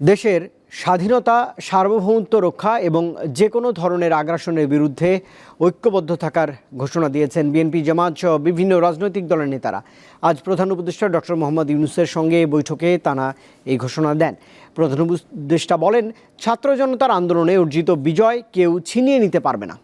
দেশের স্বাধীনতা, সার্বভৌমত্ব রক্ষা এবং যে কোনো ধরনের আগ্রাসনের বিরুদ্ধে ঐক্যবদ্ধ থাকার ঘোষণা দিয়েছেন বিএনপি জামাত সহ বিভিন্ন রাজনৈতিক দলের নেতারা। আজ প্রধান উপদেষ্টা ডক্টর মোহাম্মদ ইউনুসের সঙ্গে বৈঠকে তারা এই ঘোষণা দেন। প্রধান উপদেষ্টা বলেন, ছাত্র জনতার আন্দোলনে অর্জিত বিজয় কেউ ছিনিয়ে নিতে পারবে না।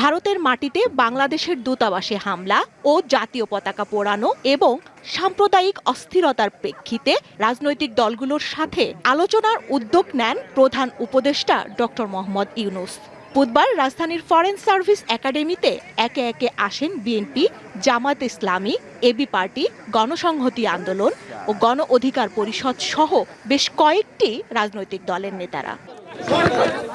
ভারতের মাটিতে বাংলাদেশের দূতাবাসে হামলা ও জাতীয় পতাকা পোড়ানো এবং সাম্প্রদায়িক অস্থিরতার প্রেক্ষিতে রাজনৈতিক দলগুলোর সাথে আলোচনার উদ্যোগ নেন প্রধান উপদেষ্টা ডক্টর মোহাম্মদ ইউনুস। বুধবার রাজধানীর ফরেন সার্ভিস একাডেমিতে একে একে আসেন BNP Jamaat Islami AB party, গণসংহতি আন্দোলন ও গণ অধিকার পরিষদ সহ বেশ কয়েকটি রাজনৈতিক দলের নেতারা।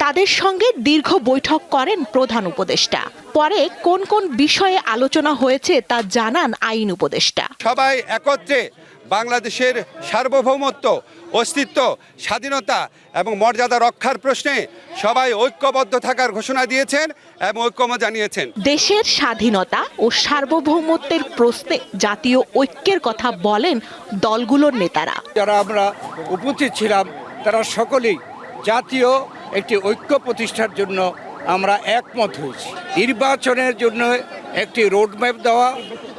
তাদের সঙ্গে দীর্ঘ বৈঠক করেন প্রধান উপদেষ্টা। পরে কোন কোন বিষয়ে আলোচনা হয়েছে তা জানান আইন উপদেষ্টা। সবাই একত্রে বাংলাদেশের সার্বভৌমত্ব অস্তিত্ব স্বাধীনতা এবং মর্যাদা রক্ষার প্রশ্নে সবাই ঐক্যবদ্ধ থাকার ঘোষণা দিয়েছেন এবং ঐক্যমত জানিয়েছেন। দেশের স্বাধীনতা ও সার্বভৌমত্বের প্রশ্নে জাতীয় ঐক্যের কথা বলেন দলগুলোর নেতারা। যারা আমরা উপস্থিত ছিলাম তারা সকলেই জাতীয় একটি ঐক্য প্রতিষ্ঠার জন্য আমরা একমত হয়েছি। নির্বাচনের জন্য একটি রোডম্যাপ দেওয়া,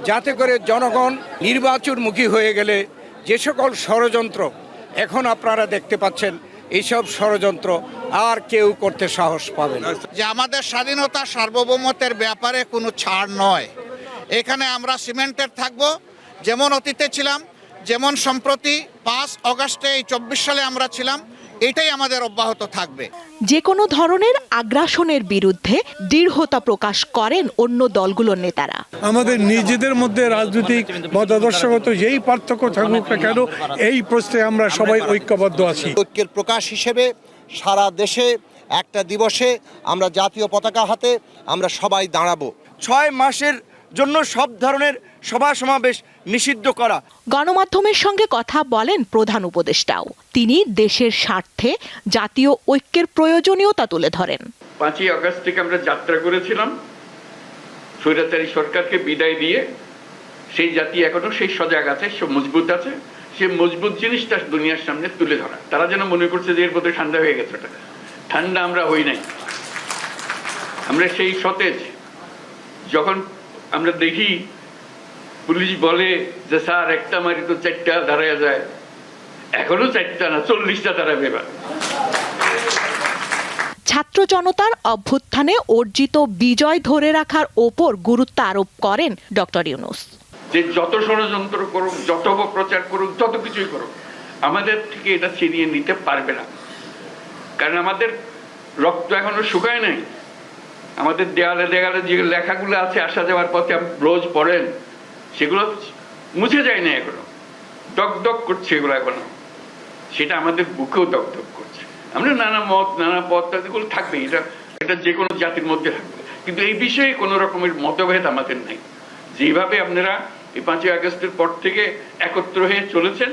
যাতে করে জনগণ নির্বাচনমুখী হয়ে গেলে যে সকল ষড়যন্ত্র এখন আপনারা দেখতে পাচ্ছেন এইসব ষড়যন্ত্র আর কেউ করতে সাহস পাবে না। যে আমাদের স্বাধীনতা সার্বভৌমত্বের ব্যাপারে কোনো ছাড় নয়। এখানে আমরা সিমেন্টেড থাকব, যেমন অতীতে ছিলাম, যেমন সম্প্রতি পাঁচ অগাস্টে এই চব্বিশ সালে আমরা ছিলাম এটাই আমাদের অব্যাহত থাকবে। যে কোনো ধরনের আগ্রাসনের বিরুদ্ধে দৃঢ়তা প্রকাশ করেন অন্য দলগুলোর নেতারা। আমাদের নিজেদের মধ্যে রাজনৈতিক মতাদর্শগত যেই পার্থক্য থাকুক না কেন এই প্রশ্নে আমরা সবাই ঐক্যবদ্ধ আছি। ঐক্যের প্রকাশ হিসেবে সারা দেশে একটা দিবসে আমরা জাতীয় পতাকা হাতে আমরা সবাই দাঁড়াবো। ছয় মাসের জন্য সব ধরনের সভা সমাবেশ নিষিদ্ধ করা। গণমাধ্যমের সঙ্গে কথা বলেন প্রধান উপদেষ্টাও। তিনি দেশের স্বার্থে জাতীয় ঐক্যের প্রয়োজনীয়তা তুলে ধরেন। পাঁচই আগস্ট থেকে আমরা যাত্রা করেছিলাম। স্বৈরাচারী সরকারকে বিদায় দিয়ে সেই জাতি এখনও সেই সজাগ আছে সে মজবুত আছে সে মজবুত জিনিসটা দুনিয়ার সামনে তুলে ধরা। তারা যেন মনে করছে যে এর মধ্যে ঠান্ডা হয়ে গেছে ওটা। ঠান্ডা আমরা হই নাই। আমরা সেই সতেজ যখন আমরা দেখি পুলিশ বলে যে স্যার একটা মারি তো চারটা দাঁড়ায় যায়। এখনও চারটা না চল্লিশটা দাঁড়াবে এবার। ছাত্র জনতার অভ্যুত্থানে অর্জিত বিজয় ধরে রাখার ওপর গুরুত্ব আরোপ করেন ডক্টর ইউনুস। যে যত ষড়যন্ত্র করুক যত প্রচার করুক যত কিছুই করুক আমাদের থেকে এটা ছিনিয়ে নিতে পারবে না। কারণ আমাদের রক্ত এখনও শুকায় নাই। আমাদের দেয়ালে দেয়ালে যে লেখাগুলো আছে আসা যাওয়ার পথে রোজ পড়েন, সেগুলো মুছে যায় না এখনও দক করছে এগুলো এখনও। সেটা আমাদের বুকেও দক করছে। আমরা নানা মত, নানা পথ, এগুলো থাকবে, এটা এটা যে কোনো জাতির মধ্যে থাকবে। কিন্তু এই বিষয়ে কোনো রকমের মতভেদ আমাদের নাই। যেভাবে আপনারা এই পাঁচই আগস্টের পর থেকে একত্র হয়ে চলেছেন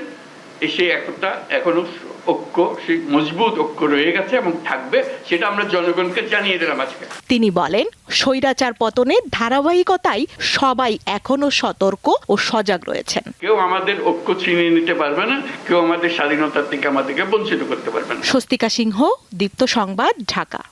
সেই একতা এখনও ঐক্য সেই মজবুত ঐক্য রয়ে গেছে এবং থাকবে সেটা আমরা জনগণকে জানিয়ে দিলাম আজকে। তিনি বলেন স্বৈরাচার পতনের ধারাবাহিকতায় সবাই এখনও সতর্ক ও সজাগ রয়েছেন। কেউ আমাদের ঐক্য ছিনিয়ে নিতে পারবে না কেউ আমাদের স্বাধীনতার থেকে আমাদেরকে বঞ্চিত করতে পারবে না। স্বস্তিকা সিংহ দীপ্ত সংবাদ ঢাকা।